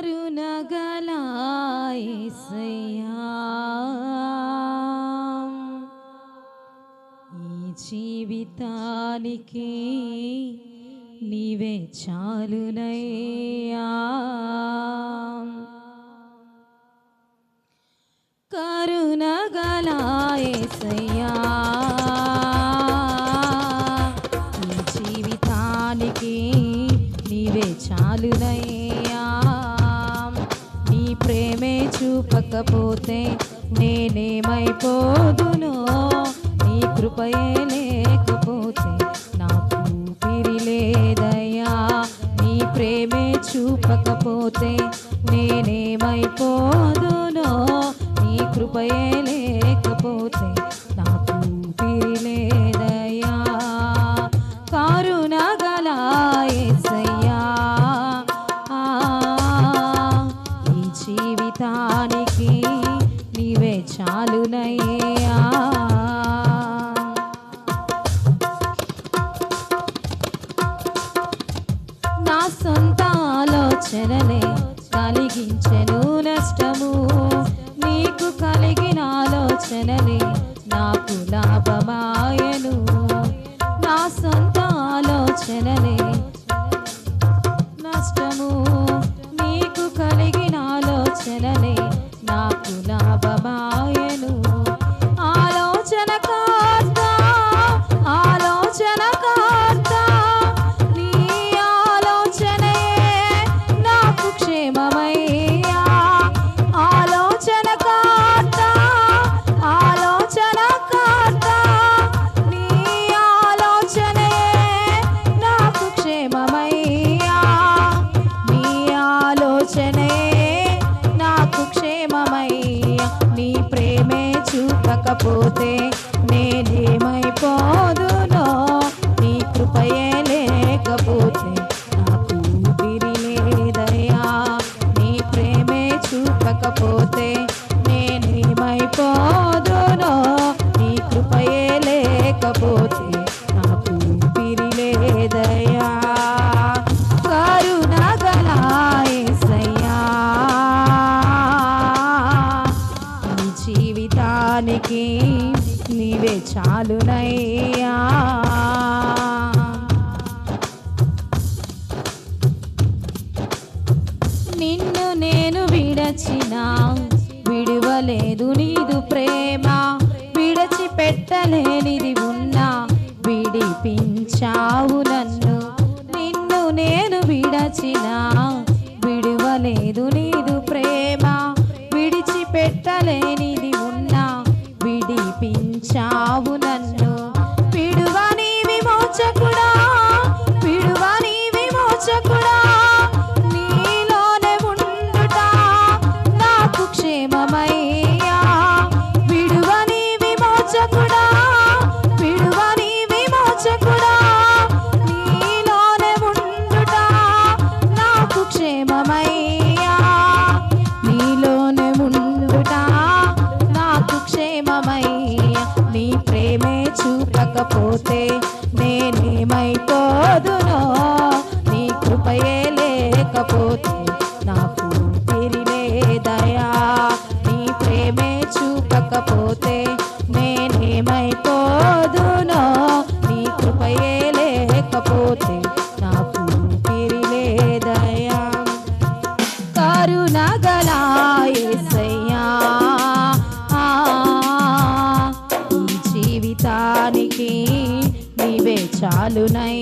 కరుణగలాయసయ్యా ఈ జీవితానికి నీవే చాలునయ్యా కరుణగలాయసయ్యా రోజులో నీ లేకపోతే నాకు ఊపిరి లేదయ్యా. నీ ప్రేమే చూపకపోతే నేనేమైపోదునో. నీ కృపయే లేకపోతే నాకు ఊపిరి లేదయ్యా. కారుణగలాయసయ్యా ఈ జీవితానికి నీవే చాలునయ్యా. కాకపోతే చాలునయ్యా. నిన్ను నేను విడచిన విడువలేదు నీదు ప్రేమ. విడచిపెట్టలేనిది ఉన్నా విడిపించావు నన్ను. నిన్ను నేను విడచిన విడువలేదు లేకపోతే నేనేమైపోదునో? నీ కృపయే లేకపోతే నాకు తిరి లేదయా కరుణగలాయ్యా జీవితానికి నీవే చాలునై